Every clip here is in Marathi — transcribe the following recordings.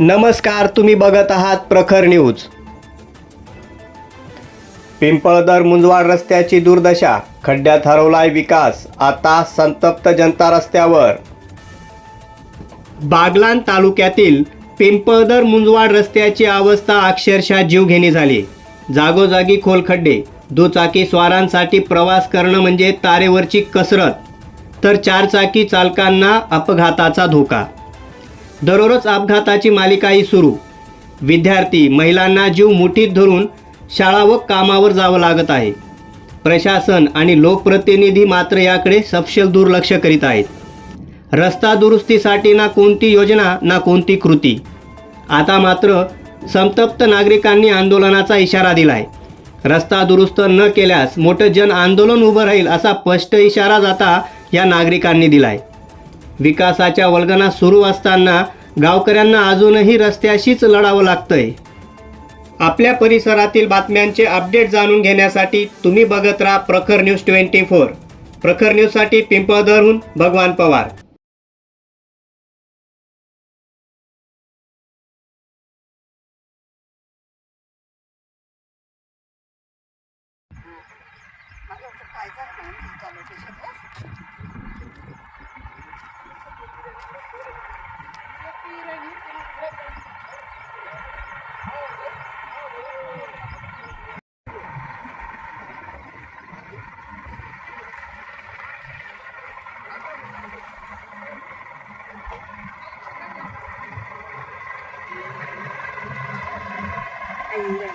नमस्कार तुम्ही बघत आहात प्रखर न्यूज. पिंपळदर मुंजवाड रस्त्याची दुर्दशा खड्ड्यात हरवलाय विकास आता संतप्त जनता रस्त्यावर. बागलान तालुक्यातील पिंपळदर मुंजवाड रस्त्याची अवस्था अक्षरशः जीवघेणी झाली. जागोजागी खोल खड्डे दुचाकी स्वारांसाठी प्रवास करणं म्हणजे तारेवरची कसरत तर चारचाकी चालकांना अपघाताचा धोका. दररोज अपघाताची मालिकाही सुरू. विद्यार्थी महिलांना जीव मुठीत धरून शाळा व कामावर जावं लागत आहे. प्रशासन आणि लोकप्रतिनिधी मात्र याकडे सपशेल दुर्लक्ष करीत आहेत. रस्ता दुरुस्तीसाठी ना कोणती योजना ना कोणती कृती. आता मात्र संतप्त नागरिकांनी आंदोलनाचा इशारा दिलाय. रस्ता दुरुस्त न केल्यास मोठं जन आंदोलन उभं राहील असा स्पष्ट इशारा जाता या नागरिकांनी दिलाय. विकासाच्या वल्गना सुरू असताना गावकऱ्यांना अजूनही रस्त्याशीच लढावं लागतंय. आपल्या परिसरातील बातम्यांचे अपडेट जाणून घेण्यासाठी तुम्ही बघत राहा प्रखर न्यूज ट्वेंटी फोर. प्रखर न्यूजसाठी पिंपळधरहून भगवान पवार. हॅलो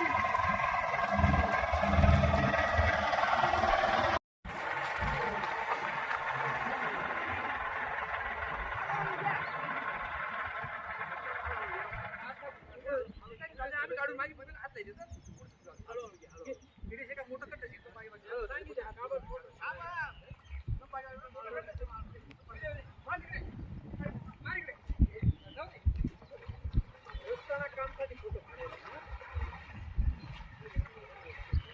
हॅलो तिथे मोठं कट